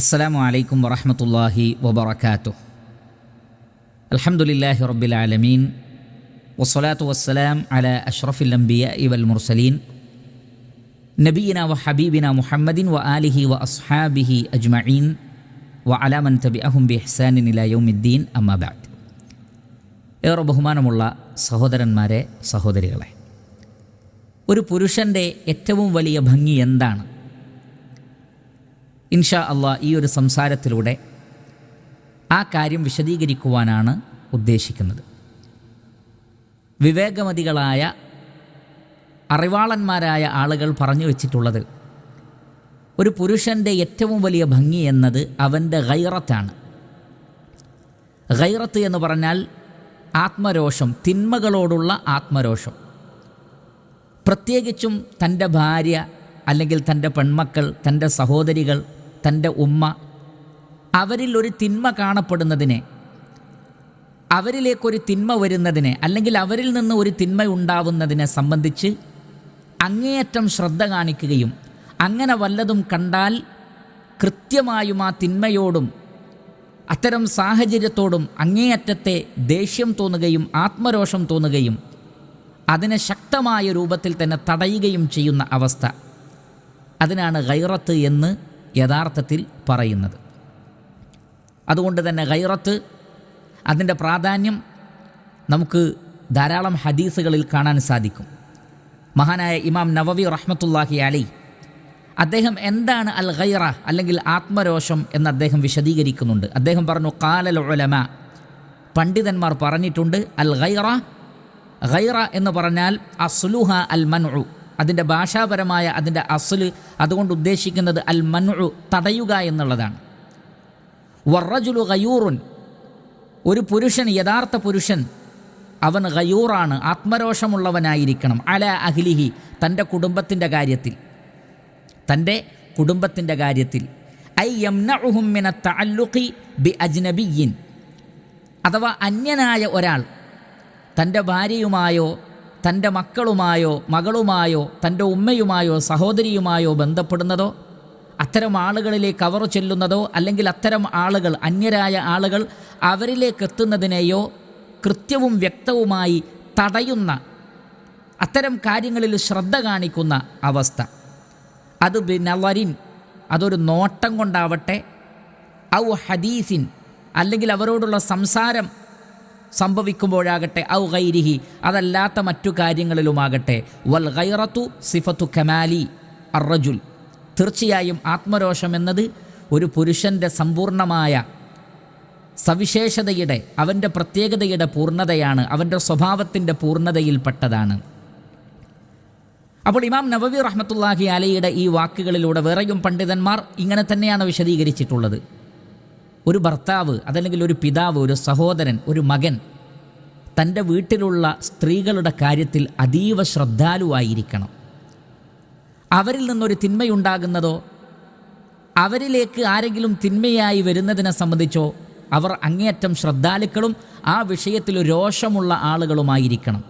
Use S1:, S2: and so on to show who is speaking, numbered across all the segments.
S1: السلام عليكم ورحمة الله وبركاته الحمد لله رب العالمين والصلاة والسلام على أشرف الأنبياء والمرسلين نبينا وحبيبنا محمد وآله وأصحابه أجمعين وعلى من تبعهم بإحسان إلى يوم الدين أما بعد ഏറെ ബഹുമാനമുള്ള സഹോദരന്മാരെ സഹോദരികളെ ഒരു പുരുഷൻ്റെ ഏറ്റവും വലിയ ഭംഗി എന്താണ് ഇൻഷാ അള്ളാ ഈ ഒരു സംസാരത്തിലൂടെ ആ കാര്യം വിശദീകരിക്കുവാനാണ് ഉദ്ദേശിക്കുന്നത്. വിവേകമതികളായ അറിവാളന്മാരായ ആളുകൾ പറഞ്ഞു വച്ചിട്ടുള്ളത് ഒരു പുരുഷന്റെ ഏറ്റവും വലിയ ഭംഗി എന്നത് അവന്റെ ഗൈറത്താണ്. ഗൈറത്ത് എന്ന് പറഞ്ഞാൽ ആത്മരോഷം തിന്മകളോടുള്ള ആത്മരോഷം. പ്രത്യേകിച്ചും തന്റെ ഭാര്യ അല്ലെങ്കിൽ തന്റെ പെൺമക്കൾ തന്റെ സഹോദരികൾ തന്റെ ഉമ്മ അവരിൽ ഒരു തിന്മ കാണപ്പെടുന്നതിനെ അവരിലേക്കൊരു തിന്മ വരുന്നതിനെ അല്ലെങ്കിൽ അവരിൽ നിന്ന് ഒരു തിന്മ ഉണ്ടാവുന്നതിനെ സംബന്ധിച്ച് അങ്ങേയറ്റം ശ്രദ്ധ കാണിക്കുകയും അങ്ങനെ വല്ലതും കണ്ടാൽ കൃത്യമായും ആ തിന്മയോടും അത്തരം സാഹചര്യത്തോടും അങ്ങേയറ്റത്തെ ദേഷ്യം തോന്നുകയും ആത്മരോഷം തോന്നുകയും അതിനെ ശക്തമായ രൂപത്തിൽ തന്നെ തടയുകയും ചെയ്യുന്ന അവസ്ഥ. അതിനാണ് ഗൈറത്ത് എന്ന് യഥാർത്ഥത്തിൽ പറയുന്നത്. അതുകൊണ്ട് തന്നെ ഗൈറത്ത് അതിന്റെ പ്രാധാന്യം നമുക്ക് ധാരാളം ഹദീസുകളിൽ കാണാൻ സാധിക്കും. മഹാനായ ഇമാം നവവി റഹ്മത്തുല്ലാഹി അലി അദ്ദേഹം എന്താണ് അൽ ഗൈറ അല്ലെങ്കിൽ ആത്മരോഷം എന്ന് അദ്ദേഹം വിശദീകരിക്കുന്നുണ്ട്. അദ്ദേഹം പറഞ്ഞു കാലൽ ഉലമ. പണ്ഡിതന്മാർ പറഞ്ഞിട്ടുണ്ട് അൽ ഗൈറ ഗൈറ എന്ന് പറഞ്ഞാൽ അസ്ലുഹ അൽ മൻഉ. അതിന്റെ ഭാഷാപരമായ അതിന്റെ അസൽ അതുകൊണ്ട് ഉദ്ദേശിക്കുന്നത് അൽ മൻഉ തടയുക എന്നുള്ളതാണ്. വറജുലു ഗയൂറുൻ ഒരു പുരുഷൻ യഥാർത്ഥ പുരുഷൻ അവൻ ഗയൂറാണ് ആത്മരോഷമുള്ളവനായിരിക്കണം അല അഖിലിഹി തന്റെ കുടുംബത്തിന്റെ കാര്യത്തിൽ. തന്റെ കുടുംബത്തിന്റെ കാര്യത്തിൽ. ഐ യംനഉഹുമിന തഅല്ലുഖി ബി അജ്നബിയിൻ അഥവാ അന്യനായ ഒരാൾ തന്റെ ഭാര്യയുമായോ തന്റെ മക്കളുമായോ മകളുമായോ തന്റെ ഉമ്മയുമായോ സഹോദരിയുമായോ ബന്ധപ്പെടുന്നതോ അത്തരം ആളുകളിലേക്ക് അവർ ചെല്ലുന്നതോ അല്ലെങ്കിൽ അത്തരം ആളുകൾ അന്യരായ ആളുകൾ അവരിലേക്ക് എത്തുന്നതിനെയോ കൃത്യവും വ്യക്തവുമായി തടയുന്ന അത്തരം കാര്യങ്ങളിൽ ശ്രദ്ധ കാണിക്കുന്ന അവസ്ഥ. അത് ബിനവരിൻ അതൊരു നോട്ടം കൊണ്ടാവട്ടെ ഔ ഹദീസിൻ അല്ലെങ്കിൽ അവരോടുള്ള സംസാരം സംഭവിക്കുമ്പോഴാകട്ടെ ഔ ഗൈരിഹി അതല്ലാത്ത മറ്റു കാര്യങ്ങളിലുമാകട്ടെ വൽ ഗൈറത്തു സിഫത്തു കമാലി അറജുൽ തീർച്ചയായും ആത്മരോഷം എന്നത് ഒരു പുരുഷന്റെ സമ്പൂർണമായ സവിശേഷതയുടെ അവന്റെ പ്രത്യേകതയുടെ പൂർണതയാണ് അവന്റെ സ്വഭാവത്തിന്റെ പൂർണതയിൽപ്പെട്ടതാണ്. അപ്പോൾ ഇമാം നവവി റഹ്മത്തുല്ലാഹി അലയുടെ ഈ വാക്കുകളിലൂടെ വേറെയും പണ്ഡിതന്മാർ ഇങ്ങനെ തന്നെയാണ് വിശദീകരിച്ചിട്ടുള്ളത്. ഒരു ഭർത്താവ് അതല്ലെങ്കിൽ ഒരു പിതാവ് ഒരു സഹോദരൻ ഒരു മകൻ തന്റെ വീട്ടിലുള്ള സ്ത്രീകളുടെ കാര്യത്തിൽ അതീവ ശ്രദ്ധാലുവായിരിക്കണം. അവരിൽ നിന്നൊരു തിന്മയുണ്ടാകുന്നതോ അവരിലേക്ക് ആരെങ്കിലും തിന്മയായി വരുന്നതിനെ സംബന്ധിച്ചോ അവർ അങ്ങേയറ്റം ശ്രദ്ധാലുക്കളും ആ വിഷയത്തിൽ രോഷമുള്ള ആളുകളുമായിരിക്കണം.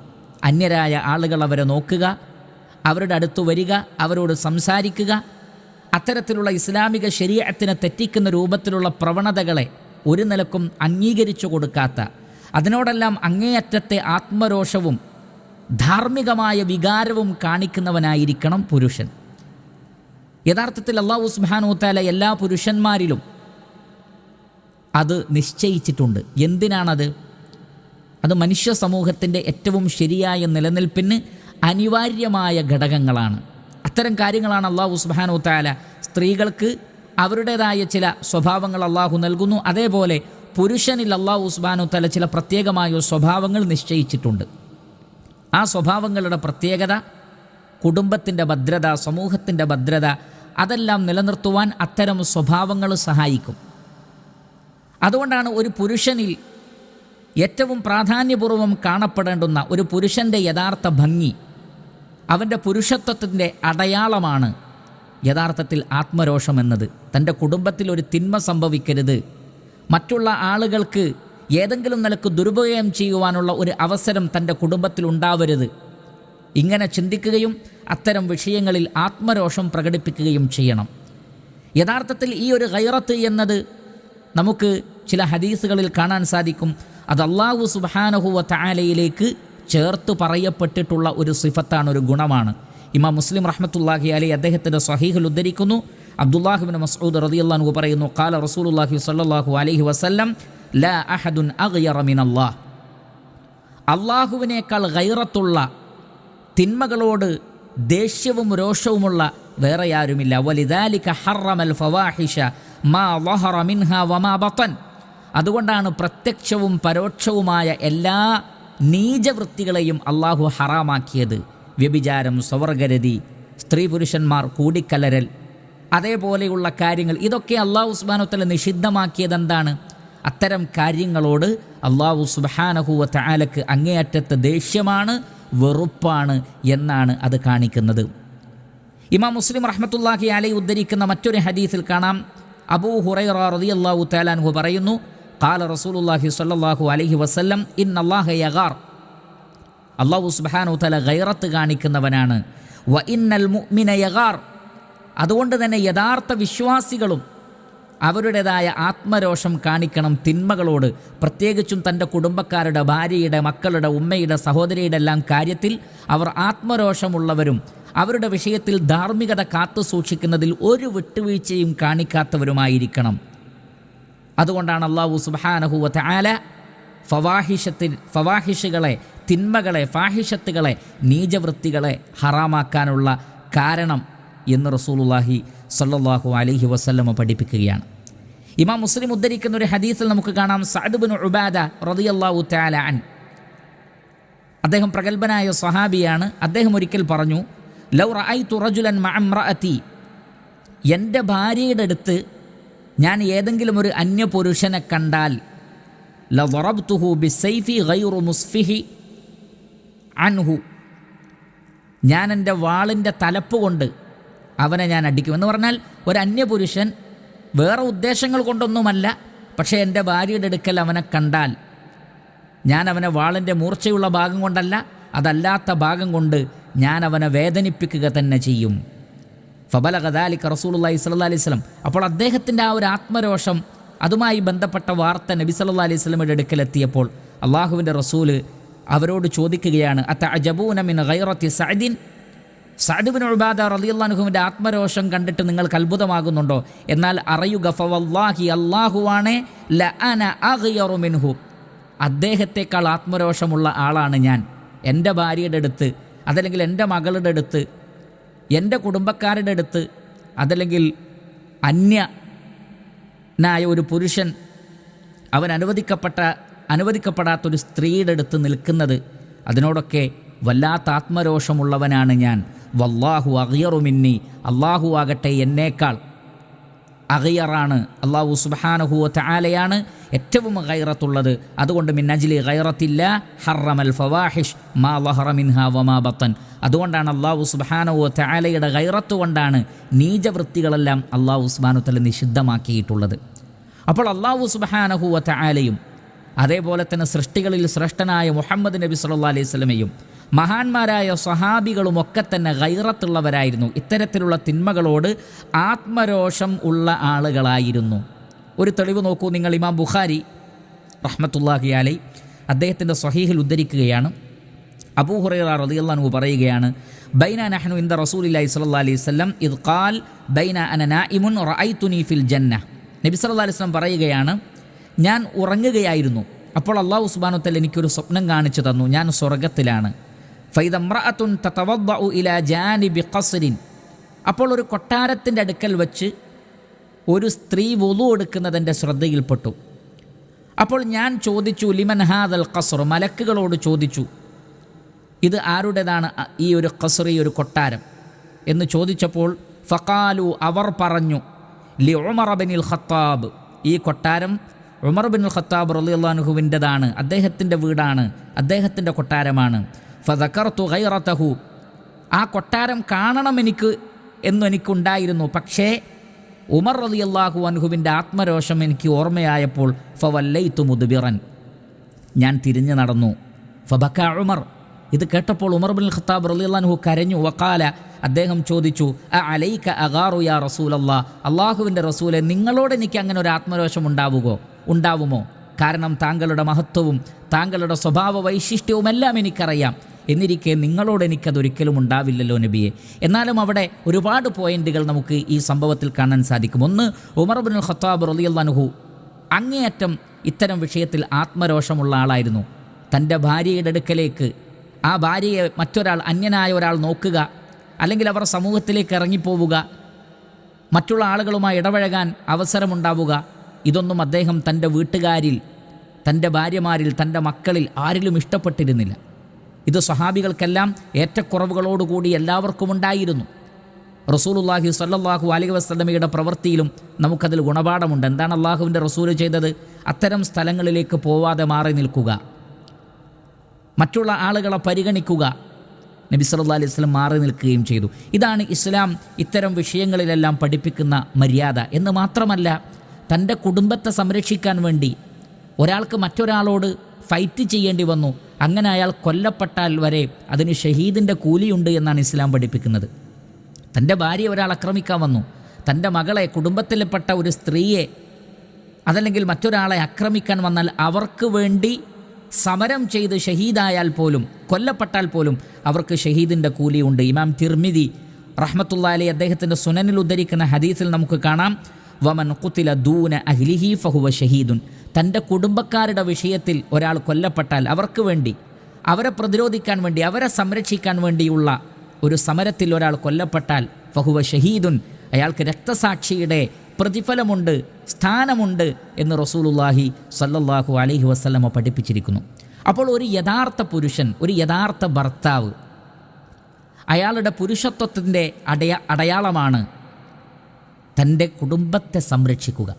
S1: അന്യരായ ആളുകൾ അവരെ നോക്കുക അവരുടെ അടുത്ത് വരിക അവരോട് സംസാരിക്കുക അത്തരത്തിലുള്ള ഇസ്ലാമിക ശരീരത്തിനെ തെറ്റിക്കുന്ന രൂപത്തിലുള്ള പ്രവണതകളെ ഒരു നിലക്കും അംഗീകരിച്ചു കൊടുക്കാത്ത അതിനോടെല്ലാം അങ്ങേയറ്റത്തെ ആത്മരോഷവും ധാർമ്മികമായ വികാരവും കാണിക്കുന്നവനായിരിക്കണം പുരുഷൻ. യഥാർത്ഥത്തിൽ അള്ളാഹു സുബാനൂത്താല എല്ലാ പുരുഷന്മാരിലും അത് നിശ്ചയിച്ചിട്ടുണ്ട്. എന്തിനാണത്? അത് മനുഷ്യ സമൂഹത്തിന്റെ ഏറ്റവും ശരിയായ നിലനിൽപ്പിന് അനിവാര്യമായ ഘടകങ്ങളാണ്. അത്തരം കാര്യങ്ങളാണ് അള്ളാഹു സുബാനു താല സ്ത്രീകൾക്ക് അവരുടേതായ ചില സ്വഭാവങ്ങൾ അള്ളാഹു നൽകുന്നു. അതേപോലെ പുരുഷനിൽ അള്ളാഹു സുബാനു താല ചില പ്രത്യേകമായ സ്വഭാവങ്ങൾ നിശ്ചയിച്ചിട്ടുണ്ട്. ആ സ്വഭാവങ്ങളുടെ പ്രത്യേകത കുടുംബത്തിന്റെ ഭദ്രത സമൂഹത്തിന്റെ ഭദ്രത അതെല്ലാം നിലനിർത്തുവാൻ അത്തരം സ്വഭാവങ്ങൾ സഹായിക്കും. അതുകൊണ്ടാണ് ഒരു പുരുഷനിൽ ഏറ്റവും പ്രാധാന്യപൂർവം കാണപ്പെടേണ്ടുന്ന ഒരു പുരുഷന്റെ യഥാർത്ഥ ഭംഗി അവന്റെ പുരുഷത്വത്തിന്റെ അടയാളമാണ് യഥാർത്ഥത്തിൽ ആത്മരോഷം എന്നത് തന്റെ കുടുംബത്തിൽ ഒരു തിന്മ സംഭവിക്കരുത്. മറ്റുള്ള ആളുകൾക്ക് ഏതെങ്കിലും നിലയ്ക്ക് ദുരുപയോഗം ചെയ്യുവാനുള്ള ഒരു അവസരം തന്റെ കുടുംബത്തിൽ ഉണ്ടാവരുത്. ഇങ്ങനെ ചിന്തിക്കുകയും അത്തരം വിഷയങ്ങളിൽ ആത്മരോഷം പ്രകടിപ്പിക്കുകയും ചെയ്യണം. യഥാർത്ഥത്തിൽ ഈ ഒരു ഗൈറത്ത് എന്നത് നമുക്ക് ചില ഹദീസുകളിൽ കാണാൻ സാധിക്കും. അത് അള്ളാഹു സുബാനഹുവ താലയിലേക്ക് ചേർത്ത് പറയപ്പെട്ടിട്ടുള്ള ഒരു സിഫത്താണ് ഒരു ഗുണമാണ്. ഇമാം മുസ്ലിം റഹ്മത്തുല്ലാഹി അലി അദ്ദേഹത്തിന്റെ സഹീഹിൽ ഉദ്ധരിക്കുന്നു. അബ്ദുല്ലാഹിബിൻ മസൂദ് റദിയല്ലാഹു പറയുന്നു കാല റസൂലുല്ലാഹി സല്ലാഹു അലഹി വസല്ലം ലാ അഹദുൻ അഗ്യറ മിനല്ലാഹ്. അള്ളാഹുവിനേക്കാൾ ഗൈറത്തുള്ള തിന്മകളോട് ദേഷ്യവും രോഷവുമുള്ള വേറെ ആരുമില്ല. വലിദാലിക ഹറമൽ ഫവാഹിഷ മാ വഹറ മിൻഹ വമാ ബത്തൻ. അതുകൊണ്ടാണ് പ്രത്യക്ഷവും പരോക്ഷവുമായ എല്ലാ നീചവൃത്തികളെയും അള്ളാഹു ഹറാമാക്കിയത്. വ്യഭിചാരം സ്വവർഗരതി സ്ത്രീ പുരുഷന്മാർ കൂടിക്കലരൽ. അതേപോലെയുള്ള കാര്യങ്ങൾ ഇതൊക്കെ അള്ളാഹു സുബാനുത്തല നിഷിദ്ധമാക്കിയത് എന്താണ് അത്തരം കാര്യങ്ങളോട് അള്ളാഹു സുബാനഹുവ താലക്ക് അങ്ങേയറ്റത്തെ ദേഷ്യമാണ് വെറുപ്പാണ് എന്നാണ് അത് കാണിക്കുന്നത്. ഇമാം മുസ്ലിം റഹ്മത്തുല്ലാഹി അലൈ ഉദ്ധരിക്കുന്ന മറ്റൊരു ഹദീസിൽ കാണാം. അബൂ ഹുറൈറ അള്ളാഹു താലാൻഹു പറയുന്നു ഖാല الله عليه وسلم വസല്ലം الله യഗാർ അള്ളാഹു سبحانه وتعالى ഗൈറത്ത് കാണിക്കുന്നവനാണ്. വ ഇന്നൽ മുഅ്മിന യഗാർ. അതുകൊണ്ട് തന്നെ യഥാർത്ഥ വിശ്വാസികളും അവരുടേതായ ആത്മരോഷം കാണിക്കണം തിന്മകളോട്. പ്രത്യേകിച്ചും തന്റെ കുടുംബക്കാരുടെ ഭാര്യയുടെ മക്കളുടെ ഉമ്മയുടെ സഹോദരിയുടെ എല്ലാം കാര്യത്തിൽ അവർ ആത്മരോഷമുള്ളവരും അവരുടെ വിഷയത്തിൽ ധാർമ്മികത കാത്തു സൂക്ഷിക്കുന്നതിൽ ഒരു വിട്ടുവീഴ്ചയും കാണിക്കാത്തവരുമായിരിക്കണം. അതുകൊണ്ടാണ് അള്ളാഹു സുബാനഹുവ ആല ഫവാഹിഷത്തിൽ ഫവാഹിഷുകളെ തിന്മകളെ ഫാഹിഷത്തുകളെ നീചവൃത്തികളെ ഹറാമാക്കാനുള്ള കാരണം എന്ന് റസൂലുല്ലാഹി സല്ലാഹു അലഹി വസ്ല്ലമ പഠിപ്പിക്കുകയാണ്. ഇമാം മുസ്ലിം ഉദ്ധരിക്കുന്ന ഒരു ഹദീസിൽ നമുക്ക് കാണാം. സഅദ്ബിൻ ഉബാദ റളിയല്ലാഹു തആല അൻ. അദ്ദേഹം പ്രഗത്ഭനായ സ്വഹാബിയാണ്. അദ്ദേഹം ഒരിക്കൽ പറഞ്ഞു ലൗ റഅയ്തു റജുലൻ മഅംറഅതി എന്റെ ഭാര്യയുടെ അടുത്ത് ഞാൻ ഏതെങ്കിലും ഒരു അന്യപുരുഷനെ കണ്ടാൽ ലറബ്തുഹു ബിസൈഫി ഗൈറു മുസ്ഫിഹി അൻഹു. ഞാൻ എന്റെ വാളിന്റെ തലപ്പ് കൊണ്ട് അവനെ ഞാൻ അടിക്കും. എന്ന് പറഞ്ഞാൽ ഒരു അന്യപുരുഷൻ വേറെ ഉദ്ദേശങ്ങൾ കൊണ്ടൊന്നുമല്ല പക്ഷേ എന്റെ ഭാര്യയുടെ അടുക്കൽ അവനെ കണ്ടാൽ ഞാൻ അവനെ വാളിന്റെ മൂർച്ചയുള്ള ഭാഗം കൊണ്ടല്ല അതല്ലാത്ത ഭാഗം കൊണ്ട് ഞാൻ അവനെ വേദനിപ്പിക്കുക തന്നെ ചെയ്യും. ഫബല ഖദാലിക്ക് റസൂലുള്ളാഹി സ്വല്ലല്ലാഹി അലൈഹി സ്വലം അപ്പോൾ അദ്ദേഹത്തിന്റെ ആ ഒരു ആത്മരോഷം അതുമായി ബന്ധപ്പെട്ട വാർത്ത നബി സല്ലാ അലൈഹി വസല്ലമയുടെ അടുക്കലെത്തിയപ്പോൾ അള്ളാഹുവിന്റെ റസൂൽ അവരോട് ചോദിക്കുകയാണ് അത്ത അജബൂന മിൻ ഗൈറത്തി സഅദിൻ? സഅദുബിൻ ഉബാദ റളിയല്ലാഹുവിന്റെ ആത്മരോഷം കണ്ടിട്ട് നിങ്ങൾക്ക് അത്ഭുതമാകുന്നുണ്ടോ? എന്നാൽ അറിയുക ഫവല്ലാഹി അള്ളാഹുവാണേ ലഅന അഗ്യറു മിൻഹു. അദ്ദേഹത്തെക്കാൾ ആത്മരോഷമുള്ള ആളാണ് ഞാൻ. എന്റെ ഭാര്യയുടെ അടുത്ത് അതല്ലെങ്കിൽ എന്റെ മകളുടെ അടുത്ത് എന്റെ കുടുംബക്കാരുടെ അടുത്ത് അതല്ലെങ്കിൽ അന്യനായ ഒരു പുരുഷൻ അവൻ അനുവദിക്കപ്പെട്ട അനുവദിക്കപ്പെടാത്തൊരു സ്ത്രീയുടെ അടുത്ത് നിൽക്കുന്നത് അതിനോടൊക്കെ വല്ലാത്ത ആത്മരോഷമുള്ളവനാണ് ഞാൻ. വല്ലാഹു അഹിയറുമിന്നി അള്ളാഹു ആകട്ടെ എന്നേക്കാൾ അഗിയറാണ്. അള്ളാഹു സുബാനഹുവ താലയാണ് ഏറ്റവും ഗൈറത്തുള്ളത്. അതുകൊണ്ട് മിന്നജിലി ഗൈറത്തില്ല ഹറമൽ ഫവാഹിഷ് മാ ലഹറ മിൻഹ വമാ ബത്തൻ. അതുകൊണ്ടാണ് അള്ളാഹു സുബാനഹുവ താലയുടെ ഗൈറത്ത് കൊണ്ടാണ് നീചവൃത്തികളെല്ലാം അള്ളാഹു സുബാനു തല നിഷിദ്ധമാക്കിയിട്ടുള്ളത്. അപ്പോൾ അള്ളാഹു സുബാനഹുവ താലയും അതേപോലെ തന്നെ സൃഷ്ടികളിൽ ശ്രേഷ്ഠനായ മുഹമ്മദ് നബി സല്ലാ അലൈഹി സ്വലമയും മഹാന്മാരായ സ്വഹാബികളും ഒക്കെ തന്നെ ഗൈറത്തുള്ളവരായിരുന്നു. ഇത്തരത്തിലുള്ള തിന്മകളോട് ആത്മരോഷം ഉള്ള ആളുകളായിരുന്നു. ഒരു തെളിവ് നോക്കൂ നിങ്ങൾ ഇമാം ബുഖാരി റഹ്മത്തുല്ലാഹി അലൈ അദ്ദേഹത്തിന്റെ സ്വഹീഹിൽ ഉദ്ധരിക്കുകയാണ്. അബൂഹുറൈറ റളിയല്ലാഹു പറയുകയാണ് ബൈന നഹ്നു ഇന്ദ റസൂലില്ലാഹി സ്വല്ലല്ലാഹി അലൈഹി വസല്ലം ഇദ് ഖാൽ ബൈന അന നായിമുൻ റഅയ്തുനി ഫിൽ ജന്ന. നബി സ്വല്ലല്ലാഹി അലൈഹി വസല്ലം പറയുകയാണ് ഞാൻ ഉറങ്ങുകയായിരുന്നു. അപ്പോൾ അള്ളാഹു സുബാനത്തൽ എനിക്കൊരു സ്വപ്നം കാണിച്ചു തന്നു. ഞാൻ സ്വർഗത്തിലാണ് അപ്പോൾ ഒരു കൊട്ടാരത്തിന്റെ അടുക്കൽ വച്ച് ഒരു സ്ത്രീ വുളു എടുക്കുന്നത് എന്റെ ശ്രദ്ധയിൽപ്പെട്ടു. അപ്പോൾ ഞാൻ ചോദിച്ചു ലിമൻ ഹാദൽ ഖസർ മലക്കുകളോട് ചോദിച്ചു ഇത് ആരുടേതാണ്? ഈ ഒരു ഖസർ ഈ ഒരു കൊട്ടാരം? എന്ന് ചോദിച്ചപ്പോൾ ഫക്കാലു അവർ പറഞ്ഞു ലി ഉമർ ബിനിൽ ഖത്താബ്. ഈ കൊട്ടാരം ഉമർ ബിൻ ഖത്താബ് റലിയുള്ളാനുഹുവിന്റെതാണ് അദ്ദേഹത്തിന്റെ വീടാണ് അദ്ദേഹത്തിന്റെ കൊട്ടാരമാണ്. ഫതക്കർത്തു ഗൈറത്തഹു ആ കൊട്ടാരം കാണണം എനിക്ക് എന്നു എനിക്കുണ്ടായിരുന്നു. പക്ഷേ ഉമർ റതി അള്ളാഹു അൻഹുവിന്റെ ആത്മരോഷം എനിക്ക് ഓർമ്മയായപ്പോൾ ഫവല്ലയിത്തു മുദ്ബിറൻ. ഞാൻ തിരിഞ്ഞു നടന്നു. ഫബക്ക ഉമർ. ഇത് കേട്ടപ്പോൾ ഉമർ ബിൻ ഖത്താബ് റളിയല്ലാഹു കരഞ്ഞു. വക്കാല അദ്ദേഹം ചോദിച്ചു അ അലൈക അഗാറു യാ റസൂൽ അള്ളാഹ് അള്ളാഹുവിന്റെ റസൂലെ നിങ്ങളോട് എനിക്ക് അങ്ങനെ ഒരു ആത്മരോഷം ഉണ്ടാവുകോ? ഉണ്ടാവുമോ? കാരണം താങ്കളുടെ മഹത്വവും താങ്കളുടെ സ്വഭാവ വൈശിഷ്ട്യവും എല്ലാം എനിക്കറിയാം. എന്നിരിക്കെ നിങ്ങളോട് എനിക്കതൊരിക്കലും ഉണ്ടാവില്ലല്ലോ നബിയെ. എന്നാലും അവിടെ ഒരുപാട് പോയിന്റുകൾ നമുക്ക് ഈ സംഭവത്തിൽ കാണാൻ സാധിക്കും. ഒന്ന് ഉമർ ബിൻ ഖത്താബ് റളിയല്ലാഹു അങ്ങേയറ്റം ഇത്തരം വിഷയത്തിൽ ആത്മരോഷമുള്ള ആളായിരുന്നു. തന്റെ ഭാര്യയുടെ അടുക്കലേക്ക് ആ ഭാര്യയെ മറ്റൊരാൾ അന്യനായ ഒരാൾ നോക്കുക അല്ലെങ്കിൽ അവർ സമൂഹത്തിലേക്ക് ഇറങ്ങിപ്പോവുക മറ്റുള്ള ആളുകളുമായി ഇടപഴകാൻ അവസരമുണ്ടാവുക ഇതൊന്നും അദ്ദേഹം തന്റെ വീട്ടുകാരിൽ തന്റെ ഭാര്യമാരിൽ തന്റെ മക്കളിൽ ആരിലും ഇഷ്ടപ്പെട്ടിരുന്നില്ല. ഇത് സ്വഹാബികൾക്കെല്ലാം ഏറ്റക്കുറവുകളോടുകൂടി എല്ലാവർക്കും ഉണ്ടായിരുന്നു. റസൂലുല്ലാഹി സല്ലാഹു അലൈഹി വസല്ലമയുടെ പ്രവൃത്തിയിലും നമുക്കതിൽ ഗുണപാഠമുണ്ട്. എന്താണ് അള്ളാഹുവിന്റെ റസൂൽ ചെയ്തത്? അത്തരം സ്ഥലങ്ങളിലേക്ക് പോവാതെ മാറി നിൽക്കുക. മറ്റുള്ള ആളുകളെ പരിഗണിക്കുക. നബി സല്ലാ അലൈഹി വസ്ലം മാറി നിൽക്കുകയും ചെയ്തു. ഇതാണ് ഇസ്ലാം ഇത്തരം വിഷയങ്ങളിലെല്ലാം പഠിപ്പിക്കുന്ന മര്യാദ. എന്ന് മാത്രമല്ല തന്റെ കുടുംബത്തെ സംരക്ഷിക്കാൻ വേണ്ടി ഒരാൾക്ക് മറ്റൊരാളോട് ഫൈറ്റ് ചെയ്യേണ്ടി വന്നു. അങ്ങനെ അയാൾ കൊല്ലപ്പെട്ടാൽ വരെ അതിന് ഷഹീദിന്റെ കൂലിയുണ്ട് എന്നാണ് ഇസ്ലാം പഠിപ്പിക്കുന്നത്. തന്റെ ഭാര്യ ഒരാൾ ആക്രമിക്കാൻ വന്നു. തന്റെ മകളെ കുടുംബത്തിൽപ്പെട്ട ഒരു സ്ത്രീയെ അതല്ലെങ്കിൽ മറ്റൊരാളെ ആക്രമിക്കാൻ വന്നാൽ അവർക്ക് വേണ്ടി സമരം ചെയ്ത് ഷഹീദായാൽ പോലും കൊല്ലപ്പെട്ടാൽ പോലും അവർക്ക് ഷഹീദിന്റെ കൂലിയുണ്ട്. ഇമാം തിർമിതി റഹ്മത്തുള്ള അലി അദ്ദേഹത്തിന്റെ സുനനിൽ ഉദ്ധരിക്കുന്ന ഹദീസിൽ നമുക്ക് കാണാം. വമൻ കുത്തില ദൂന അഹ്ലിഹി ഫഹുവ ഷഹീദുൻ. തന്റെ കുടുംബക്കാരുടെ വിഷയത്തിൽ ഒരാൾ കൊല്ലപ്പെട്ടാൽ അവർക്ക് വേണ്ടി അവരെ പ്രതിരോധിക്കാൻ വേണ്ടി അവരെ സംരക്ഷിക്കാൻ വേണ്ടിയുള്ള ഒരു സമരത്തിൽ ഒരാൾ കൊല്ലപ്പെട്ടാൽ ഫഹുവ ഷഹീദുൻ അയാൾക്ക് രക്തസാക്ഷിയുടെ പ്രതിഫലമുണ്ട് സ്ഥാനമുണ്ട് എന്ന് റസൂലുല്ലാഹി സല്ലല്ലാഹു അലൈഹി വസ്ലമ പഠിപ്പിച്ചിരിക്കുന്നു. അപ്പോൾ ഒരു യഥാർത്ഥ പുരുഷൻ ഒരു യഥാർത്ഥ ഭർത്താവ് അയാളുടെ പുരുഷത്വത്തിന്റെ അടയാ അടയാളമാണ് തന്റെ കുടുംബത്തെ സംരക്ഷിക്കുക.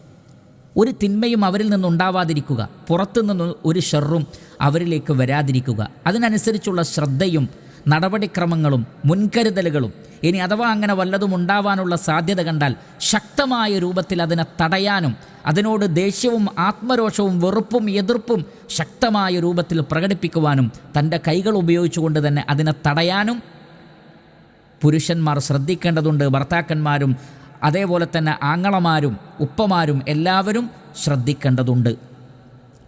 S1: ഒരു തിന്മയും അവരിൽ നിന്നുണ്ടാവാതിരിക്കുക. പുറത്തു നിന്ന് ഒരു ഷെറും അവരിലേക്ക് വരാതിരിക്കുക. അതിനനുസരിച്ചുള്ള ശ്രദ്ധയും നടപടിക്രമങ്ങളും മുൻകരുതലുകളും ഇനി അഥവാ അങ്ങനെ വല്ലതും ഉണ്ടാവാനുള്ള സാധ്യത കണ്ടാൽ ശക്തമായ രൂപത്തിൽ അതിനെ തടയാനും അതിനോട് ദേഷ്യവും ആത്മരോഷവും വെറുപ്പും എതിർപ്പും ശക്തമായ രൂപത്തിൽ പ്രകടിപ്പിക്കുവാനും തന്റെ കൈകൾ ഉപയോഗിച്ചുകൊണ്ട് തന്നെ അതിനെ തടയാനും പുരുഷന്മാർ ശ്രദ്ധിക്കേണ്ടതുണ്ട് ഭർത്താക്കന്മാരും അതേപോലെ തന്നെ ആങ്ങളമാരും ഉപ്പമാരും എല്ലാവരും ശ്രദ്ധിക്കേണ്ടതുണ്ട്.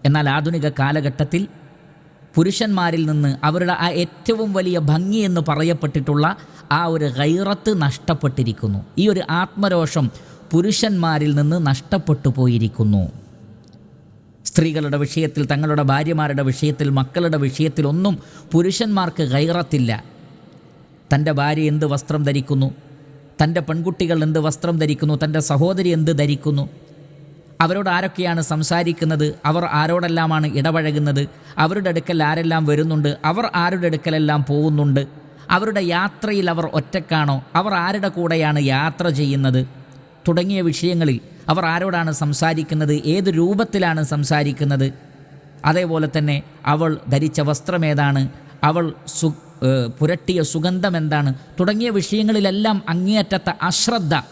S1: എന്നാൽ ആധുനിക കാലഘട്ടത്തിൽ പുരുഷന്മാരിൽ നിന്ന് അവരുടെ ആ ഏറ്റവും വലിയ ഭംഗി എന്ന് പറയപ്പെട്ടിട്ടുള്ള ആ ഒരു ഗൈറത്ത് നഷ്ടപ്പെട്ടിരിക്കുന്നു. ഈ ഒരു ആത്മരോഷം പുരുഷന്മാരിൽ നിന്ന് നഷ്ടപ്പെട്ടു പോയിരിക്കുന്നു. സ്ത്രീകളുടെ വിഷയത്തിൽ തങ്ങളുടെ ഭാര്യമാരുടെ വിഷയത്തിൽ മക്കളുടെ വിഷയത്തിലൊന്നും പുരുഷന്മാർക്ക് ഗൈറത്തില്ല. തന്റെ ഭാര്യ എന്ത് വസ്ത്രം ധരിക്കുന്നു? തന്റെ പെൺകുട്ടികൾ എന്ത് വസ്ത്രം ധരിക്കുന്നു തന്റെ സഹോദരി എന്ത് ധരിക്കുന്നു? അവരോട് ആരൊക്കെയാണ് സംസാരിക്കുന്നത്? അവർ ആരോടെല്ലാമാണ് ഇടപഴകുന്നത്? അവരുടെ അടുക്കൽ ആരെല്ലാം വരുന്നുണ്ട്? അവർ ആരുടെ അടുക്കലെല്ലാം പോകുന്നുണ്ട്? അവരുടെ യാത്രയിൽ അവർ ഒറ്റക്കാണോ? അവർ ആരുടെ കൂടെയാണ് യാത്ര ചെയ്യുന്നത്? തുടങ്ങിയ വിഷയങ്ങളിൽ അവർ ആരോടാണ് സംസാരിക്കുന്നത്? ഏത് രൂപത്തിലാണ് സംസാരിക്കുന്നത്? അതേപോലെ തന്നെ അവൾ ധരിച്ച വസ്ത്രമേതാണ് അവൾ സു പുരട്ടിയ സുഗന്ധം എന്താണ്? തുടങ്ങിയ വിഷയങ്ങളിലെല്ലാം അങ്ങേയറ്റത്തെ അശ്രദ്ധ.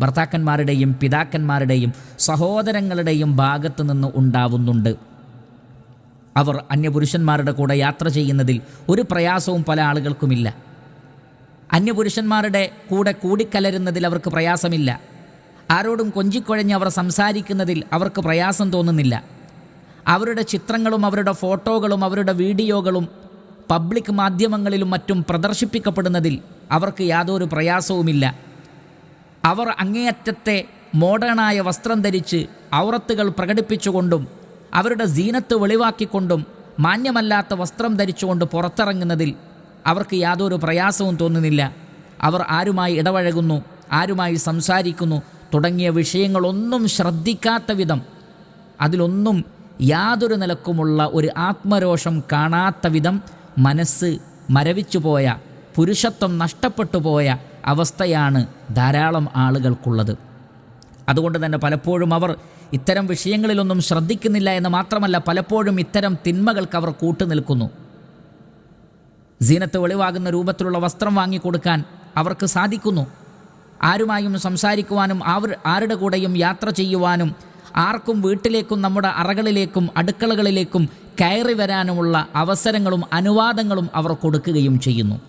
S1: ഭർത്താക്കന്മാരുടെയും പിതാക്കന്മാരുടെയും സഹോദരങ്ങളുടെയും ഭാഗത്തു നിന്ന് ഉണ്ടാവുന്നുണ്ട്. അവർ അന്യപുരുഷന്മാരുടെ കൂടെ യാത്ര ചെയ്യുന്നതിൽ ഒരു പ്രയാസവും പല ആളുകൾക്കുമില്ല. അന്യപുരുഷന്മാരുടെ കൂടെ കൂടിക്കലരുന്നതിൽ അവർക്ക് പ്രയാസമില്ല. ആരോടും കൊഞ്ചിക്കൊഴഞ്ഞ് അവർ സംസാരിക്കുന്നതിൽ അവർക്ക് പ്രയാസം തോന്നുന്നില്ല. അവരുടെ ചിത്രങ്ങളും അവരുടെ ഫോട്ടോകളും അവരുടെ വീഡിയോകളും പബ്ലിക് മാധ്യമങ്ങളിലും മറ്റും പ്രദർശിപ്പിക്കപ്പെടുന്നതിൽ അവർക്ക് യാതൊരു പ്രയാസവുമില്ല. അവർ അങ്ങേയറ്റത്തെ മോഡേണായ വസ്ത്രം ധരിച്ച് ഔറത്തുകൾ പ്രകടിപ്പിച്ചുകൊണ്ടും അവരുടെ സീനത്ത് വെളിവാക്കിക്കൊണ്ടും മാന്യമല്ലാത്ത വസ്ത്രം ധരിച്ചുകൊണ്ട് പുറത്തിറങ്ങുന്നതിൽ അവർക്ക് യാതൊരു പ്രയാസവും തോന്നുന്നില്ല. അവർ ആരുമായി ഇടപഴകുന്നു ആരുമായി സംസാരിക്കുന്നു തുടങ്ങിയ വിഷയങ്ങളൊന്നും ശ്രദ്ധിക്കാത്ത വിധം അതിലൊന്നും യാതൊരു നിലക്കുമുള്ള ഒരു ആത്മരോഷം കാണാത്ത വിധം മനസ്സ് മരവിച്ചു പോയ പുരുഷത്വം നഷ്ടപ്പെട്ടു പോയ അവസ്ഥയാണ് ധാരാളം ആളുകൾക്കുള്ളത്. അതുകൊണ്ട് തന്നെ പലപ്പോഴും അവർ ഇത്തരം വിഷയങ്ങളിലൊന്നും ശ്രദ്ധിക്കുന്നില്ല എന്ന് മാത്രമല്ല പലപ്പോഴും ഇത്തരം തിന്മകൾക്ക് അവർ കൂട്ടുനിൽക്കുന്നു സീനത്ത് വെളിവാകുന്ന രൂപത്തിലുള്ള വസ്ത്രം വാങ്ങിക്കൊടുക്കാൻ അവർക്ക് സാധിക്കുന്നു. ആരുമായും സംസാരിക്കുവാനും അവർ ആരുടെ കൂടെയും യാത്ര ചെയ്യുവാനും ആർക്കും വീട്ടിലേക്കും നമ്മുടെ അറകളിലേക്കും അടുക്കളകളിലേക്കും കയറി വരാനുമുള്ള അവസരങ്ങളും അനുവാദങ്ങളും അവർ കൊടുക്കുകയും ചെയ്യുന്നു.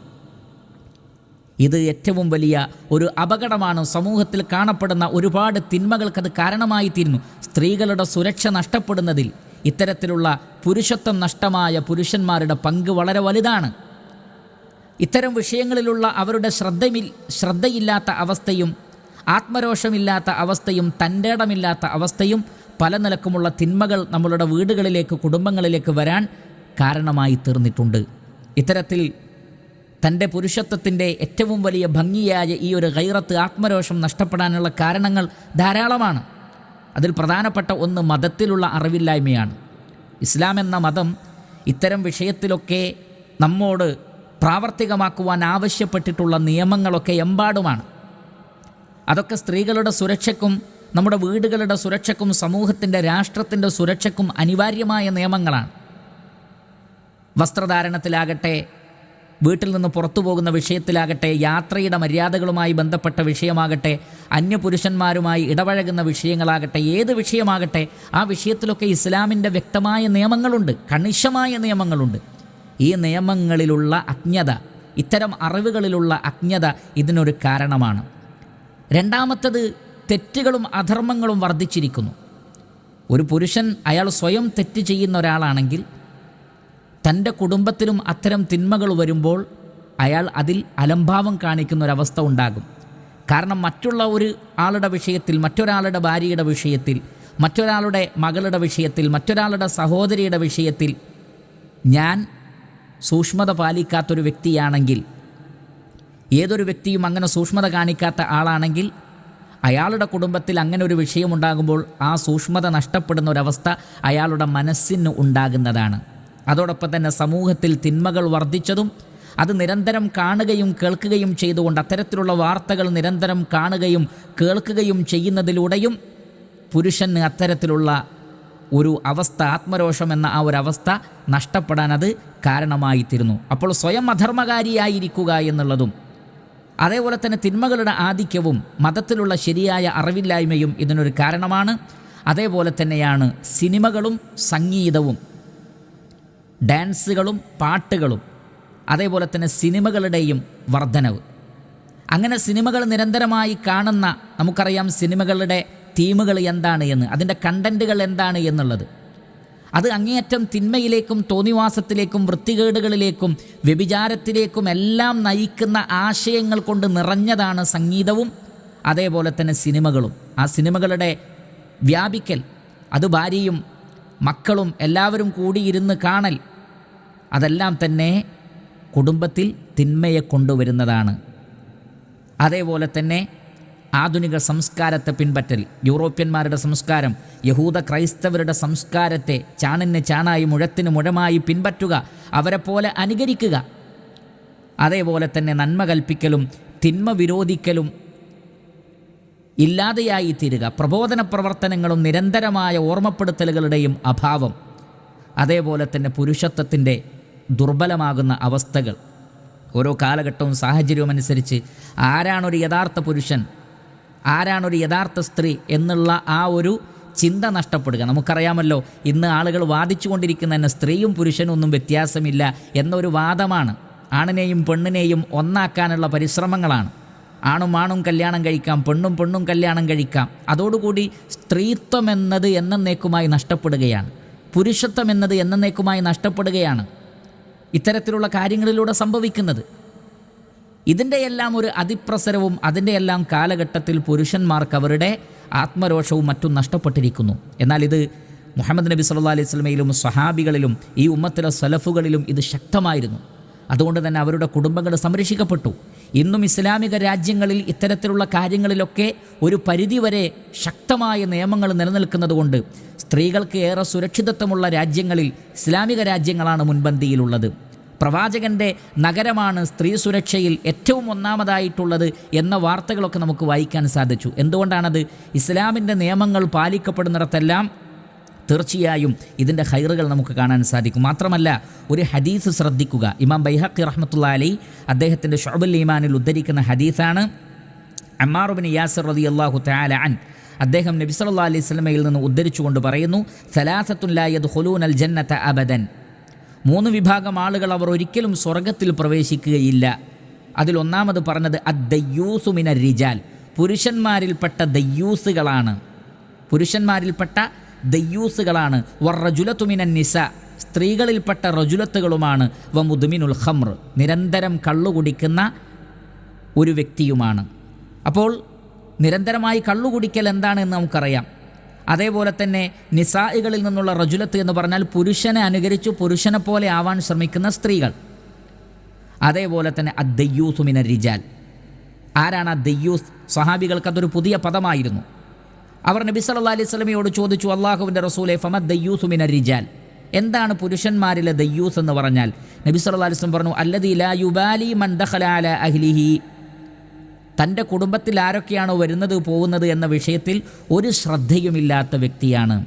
S1: ഇത് ഏറ്റവും വലിയ ഒരു അപകടമാണ്. സമൂഹത്തിൽ കാണപ്പെടുന്ന ഒരുപാട് തിന്മകൾക്കത് കാരണമായി തീരുന്നു സ്ത്രീകളുടെ സുരക്ഷ നഷ്ടപ്പെടുന്നതിൽ ഇത്തരത്തിലുള്ള പുരുഷത്വം നഷ്ടമായ പുരുഷന്മാരുടെ പങ്ക് വളരെ വലുതാണ്. ഇത്തരം വിഷയങ്ങളിലുള്ള അവരുടെ ശ്രദ്ധമിൽ ശ്രദ്ധയില്ലാത്ത അവസ്ഥയും ആത്മരോഷമില്ലാത്ത അവസ്ഥയും തന്റെ ഇടമില്ലാത്ത അവസ്ഥയും പല നിലക്കുമുള്ള തിന്മകൾ നമ്മളുടെ വീടുകളിലേക്ക് കുടുംബങ്ങളിലേക്ക് വരാൻ കാരണമായി തീർന്നിട്ടുണ്ട്. ഇത്തരത്തിൽ തന്റെ പുരുഷത്വത്തിന്റെ ഏറ്റവും വലിയ ഭംഗിയായ ഈ ഒരു ഗൈറത്ത് ആത്മരോഷം നഷ്ടപ്പെടാനുള്ള കാരണങ്ങൾ ധാരാളമാണ്. അതിൽ പ്രധാനപ്പെട്ട ഒന്ന് മതത്തിലുള്ള അറിവില്ലായ്മയാണ്. ഇസ്ലാം എന്ന മതം ഇത്തരം വിഷയത്തിലൊക്കെ നമ്മോട് പ്രാവർത്തികമാക്കുവാൻ ആവശ്യപ്പെട്ടിട്ടുള്ള നിയമങ്ങളൊക്കെ എമ്പാടുമാണ്. അതൊക്കെ സ്ത്രീകളുടെ സുരക്ഷയ്ക്കും നമ്മുടെ വീടുകളുടെ സുരക്ഷയ്ക്കും സമൂഹത്തിന്റെ രാഷ്ട്രത്തിന്റെ സുരക്ഷയ്ക്കും അനിവാര്യമായ നിയമങ്ങളാണ്. വസ്ത്രധാരണത്തിലാകട്ടെ വീട്ടിൽ നിന്ന് പുറത്തു പോകുന്ന വിഷയത്തിലാകട്ടെ യാത്രയുടെ മര്യാദകളുമായി ബന്ധപ്പെട്ട വിഷയമാകട്ടെ അന്യപുരുഷന്മാരുമായി ഇടപഴകുന്ന വിഷയങ്ങളാകട്ടെ ഏത് വിഷയമാകട്ടെ ആ വിഷയത്തിലൊക്കെ ഇസ്ലാമിന്റെ വ്യക്തമായ നിയമങ്ങളുണ്ട് കണിശമായ നിയമങ്ങളുണ്ട്. ഈ നിയമങ്ങളിലുള്ള അജ്ഞത ഇത്തരം അറിവുകളിലുള്ള അജ്ഞത ഇതിനൊരു കാരണമാണ്. രണ്ടാമത്തത് തെറ്റുകളും അധർമ്മങ്ങളും വർദ്ധിച്ചിരിക്കുന്നു. ഒരു പുരുഷൻ അയാൾ സ്വയം തെറ്റ് ചെയ്യുന്ന ഒരാളാണെങ്കിൽ തന്റെ കുടുംബത്തിലും അത്തരം തിന്മകൾ വരുമ്പോൾ അയാൾ അതിൽ അലംഭാവം കാണിക്കുന്ന ഒരവസ്ഥ ഉണ്ടാകും. കാരണം മറ്റുള്ള ഒരു ആളുടെ വിഷയത്തിൽ മറ്റൊരാളുടെ ഭാര്യയുടെ വിഷയത്തിൽ മറ്റൊരാളുടെ മകളുടെ വിഷയത്തിൽ മറ്റൊരാളുടെ സഹോദരിയുടെ വിഷയത്തിൽ ഞാൻ സൂക്ഷ്മത പാലിക്കാത്തൊരു വ്യക്തിയാണെങ്കിൽ ഏതൊരു വ്യക്തിയും അങ്ങനെ സൂക്ഷ്മത കാണിക്കാത്ത ആളാണെങ്കിൽ അയാളുടെ കുടുംബത്തിൽ അങ്ങനെ ഒരു വിഷയമുണ്ടാകുമ്പോൾ ആ സൂക്ഷ്മത നഷ്ടപ്പെടുന്ന ഒരവസ്ഥ അയാളുടെ മനസ്സിന് ഉണ്ടാകുന്നതാണ്. അതോടൊപ്പം തന്നെ സമൂഹത്തിൽ തിന്മകൾ വർദ്ധിച്ചതും അത് നിരന്തരം കാണുകയും കേൾക്കുകയും ചെയ്തുകൊണ്ട് അത്തരത്തിലുള്ള വാർത്തകൾ നിരന്തരം കാണുകയും കേൾക്കുകയും ചെയ്യുന്നതിലൂടെയും പുരുഷന് അത്തരത്തിലുള്ള ഒരു അവസ്ഥ ആത്മരോഷം എന്ന ആ ഒരു അവസ്ഥ നഷ്ടപ്പെടാൻ അത് കാരണമായിത്തീരുന്നു. അപ്പോൾ സ്വയം അധർമ്മകാരിയായിരിക്കുക എന്നുള്ളതും അതേപോലെ തന്നെ തിന്മകളുടെ ആധിക്യവും മതത്തിലുള്ള ശരിയായ അറിവില്ലായ്മയും ഇതിനൊരു കാരണമാണ്. അതേപോലെ തന്നെയാണ് സിനിമകളും സംഗീതവും ഡാൻസുകളും പാട്ടുകളും അതേപോലെ തന്നെ സിനിമകളുടെയും വർധനവ്. അങ്ങനെ സിനിമകൾ നിരന്തരമായി കാണുന്ന നമുക്കറിയാം സിനിമകളുടെ തീമുകൾ എന്താണ് എന്ന് അതിന്റെ കണ്ടന്റുകൾ എന്താണ് എന്നുള്ളത്. അത് അങ്ങേയറ്റം തിന്മയിലേക്കും തോന്നിവാസത്തിലേക്കും വൃത്തികേടുകളിലേക്കും വ്യഭിചാരത്തിലേക്കും എല്ലാം നയിക്കുന്ന ആശയങ്ങൾ കൊണ്ട് നിറഞ്ഞതാണ് സംഗീതവും അതേപോലെ തന്നെ സിനിമകളും. ആ സിനിമകളുടെ വ്യാപിക്കൽ അത് ഭാര്യയും മക്കളും എല്ലാവരും കൂടിയിരുന്ന് കാണൽ അതെല്ലാം തന്നെ കുടുംബത്തിൽ തിന്മയെ കൊണ്ടുവരുന്നതാണ്. അതേപോലെ തന്നെ ആധുനിക സംസ്കാരത്തെ പിൻപറ്റൽ. യൂറോപ്യന്മാരുടെ സംസ്കാരം യഹൂദ ക്രൈസ്തവരുടെ സംസ്കാരത്തെ ചാണിന് ചാണായി മുഴത്തിന് മുഴമായി പിൻപറ്റുക അവരെ പോലെ അനുകരിക്കുക. അതേപോലെ തന്നെ നന്മ കൽപ്പിക്കലും തിന്മ വിരോധിക്കലും ഇല്ലാതെയായി തീരുക. പ്രബോധന പ്രവർത്തനങ്ങളും നിരന്തരമായ ഓർമ്മപ്പെടുത്തലുകളുടെയും അഭാവം. അതേപോലെ തന്നെ പുരുഷത്വത്തിന്റെ ദുർബലമാകുന്ന അവസ്ഥകൾ. ഓരോ കാലഘട്ടവും സാഹചര്യവും അനുസരിച്ച് ആരാണൊരു യഥാർത്ഥ പുരുഷൻ ആരാണൊരു യഥാർത്ഥ സ്ത്രീ എന്നുള്ള ആ ഒരു ചിന്ത നഷ്ടപ്പെടുക. നമുക്കറിയാമല്ലോ ഇന്ന് ആളുകൾ വാദിച്ചുകൊണ്ടിരിക്കുന്ന തന്നെ സ്ത്രീയും പുരുഷനും ഒന്നും വ്യത്യാസമില്ല എന്നൊരു വാദമാണ്. ആണിനെയും പെണ്ണിനെയും ഒന്നാക്കാനുള്ള പരിശ്രമങ്ങളാണ്. ആണും ആണും കല്യാണം കഴിക്കാം പെണ്ണും പെണ്ണും കല്യാണം കഴിക്കാം. അതോടുകൂടി സ്ത്രീത്വം എന്നത് എന്നേക്കുമായി നഷ്ടപ്പെടുകയാണ്. പുരുഷത്വം എന്നത് എന്നേക്കുമായി നഷ്ടപ്പെടുകയാണ്. ഇത്തരത്തിലുള്ള കാര്യങ്ങളിലൂടെ സംഭവിക്കുന്നത്. ഇതിന്റെ എല്ലാം ഒരു അതിപ്രസരവും അതിന്റെ എല്ലാം കാലഘട്ടത്തിൽ പുരുഷന്മാർക്ക് അവരുടെ ആത്മരോഷവും മറ്റും നഷ്ടപ്പെട്ടിരിക്കുന്നു. എന്നാൽ ഇത് മുഹമ്മദ് നബി സല്ലാ അലൈഹി സ്വലമയിലും സഹാബികളിലും ഈ ഉമ്മത്തിലെ സലഫുകളിലും ഇത് ശക്തമായിരുന്നു. അതുകൊണ്ട് തന്നെ അവരുടെ കുടുംബങ്ങൾ സംരക്ഷിക്കപ്പെട്ടു. ഇന്നും ഇസ്ലാമിക രാജ്യങ്ങളിൽ ഇത്തരത്തിലുള്ള കാര്യങ്ങളിലൊക്കെ ഒരു പരിധിവരെ ശക്തമായ നിയമങ്ങൾ നിലനിൽക്കുന്നതുകൊണ്ട് സ്ത്രീകൾക്ക് ഏറെ സുരക്ഷിതത്വമുള്ള രാജ്യങ്ങളിൽ ഇസ്ലാമിക രാജ്യങ്ങളാണ് മുൻപന്തിയിലുള്ളത്. പ്രവാചകന്റെ നഗരമാണ് സ്ത്രീ സുരക്ഷയിൽ ഏറ്റവും ഒന്നാമതായിട്ടുള്ളത് എന്ന വാർത്തകളൊക്കെ നമുക്ക് വായിക്കാൻ സാധിച്ചു. എന്തുകൊണ്ടാണത്? ഇസ്ലാമിന്റെ നിയമങ്ങൾ പാലിക്കപ്പെടുന്നിടത്തെല്ലാം തീർച്ചയായും ഇതിന്റെ ഹൈറുകൾ നമുക്ക് കാണാൻ സാധിക്കും. മാത്രമല്ല ഒരു ഹദീസ് ശ്രദ്ധിക്കുക. ഇമാം ബൈഹഖി റഹ്മത്തുള്ള അലി അദ്ദേഹത്തിന്റെ ഷോബുൽ ഈമാനിൽ ഉദ്ധരിക്കുന്ന ഹദീസാണ്. അമ്മാറുബിൻ യാസർ റതി അള്ളാഹു താല അൻ അദ്ദേഹം നബി സല്ലാ അലൈഹി സ്വലമയിൽ നിന്ന് ഉദ്ധരിച്ചുകൊണ്ട് പറയുന്നു സലാസത്തുല്ലായത് ഹൊലൂൻ അൽ ജന്നത്ത അബദൻ. മൂന്ന് വിഭാഗം ആളുകൾ അവർ ഒരിക്കലും സ്വർഗത്തിൽ പ്രവേശിക്കുകയില്ല. അതിലൊന്നാമത് പറഞ്ഞത് അദ്ദയ്യൂസുമിന റിജാൽ. പുരുഷന്മാരിൽപ്പെട്ട ദയ്യൂസുകളാണ്. പുരുഷന്മാരിൽപ്പെട്ട ദയ്യൂസുകളാണ്. വർറജുലത്തുമിന നിസ. സ്ത്രീകളിൽപ്പെട്ട റജുലത്തുകളുമാണ്. വ മുദ്മിനുൽ ഖമ്ർ നിരന്തരം കള്ളുകുടിക്കുന്ന ഒരു വ്യക്തിയുമാണ്. അപ്പോൾ നിരന്തരമായി കള്ളുകുടിക്കൽ എന്താണെന്ന് നമുക്കറിയാം. അതേപോലെ തന്നെ നിസായികളിൽ നിന്നുള്ള റജുലത്ത് എന്ന് പറഞ്ഞാൽ പുരുഷനെ അനുകരിച്ച് പുരുഷനെ പോലെ ആവാൻ ശ്രമിക്കുന്ന സ്ത്രീകൾ. അതേപോലെ തന്നെ അദ്ദയ്യൂസുമിന റിജാൽ. ആരാണ് അദ്ദയ്യൂസ്? സഹാബികൾക്ക് അതൊരു പുതിയ പദമായിരുന്നു. അവർ നബി സല്ലാ അലൈഹി സ്വലമിയോട് ചോദിച്ചു അള്ളാഹുവിന്റെ റസൂലെ ഫമദ് ദയ്യൂസുമിന റിജാൽ? എന്താണ് പുരുഷന്മാരിലെ ദയ്യൂസ് എന്ന് പറഞ്ഞാൽ? നബി സല്ലാ അലൈഹി സ്വലം പറഞ്ഞു അല്ലദീ ലാ യുബാലി മൻ ദഖല അല അഹ്ലിഹി. തന്റെ കുടുംബത്തിൽ ആരൊക്കെയാണോ വരുന്നത് പോകുന്നത് എന്ന വിഷയത്തിൽ ഒരു ശ്രദ്ധയുമില്ലാത്ത വ്യക്തിയാണ്.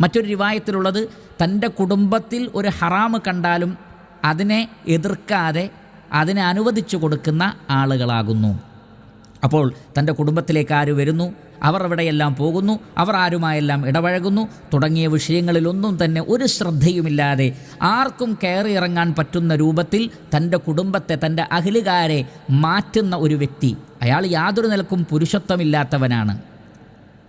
S1: മറ്റൊരു റിവായത്തിലുള്ളത് തന്റെ കുടുംബത്തിൽ ഒരു ഹറാമ് കണ്ടാലും അതിനെ എതിർക്കാതെ അതിനെ അനുവദിച്ചു കൊടുക്കുന്ന ആളുകളാകുന്നു. അപ്പോൾ തന്റെ കുടുംബത്തിലേക്ക് ആര് വരുന്നു? അവർ അവിടെയെല്ലാം പോകുന്നു അവർ ആരുമായെല്ലാം ഇടപഴകുന്നു തുടങ്ങിയ വിഷയങ്ങളിലൊന്നും തന്നെ ഒരു ശ്രദ്ധയുമില്ലാതെ ആർക്കും കയറി ഇറങ്ങാൻ പറ്റുന്ന രൂപത്തിൽ തന്റെ കുടുംബത്തെ തന്റെ അഖിലുകാരെ മാറ്റുന്ന ഒരു വ്യക്തി. അയാൾ യാതൊരു നിലക്കും പുരുഷത്വമില്ലാത്തവനാണ്.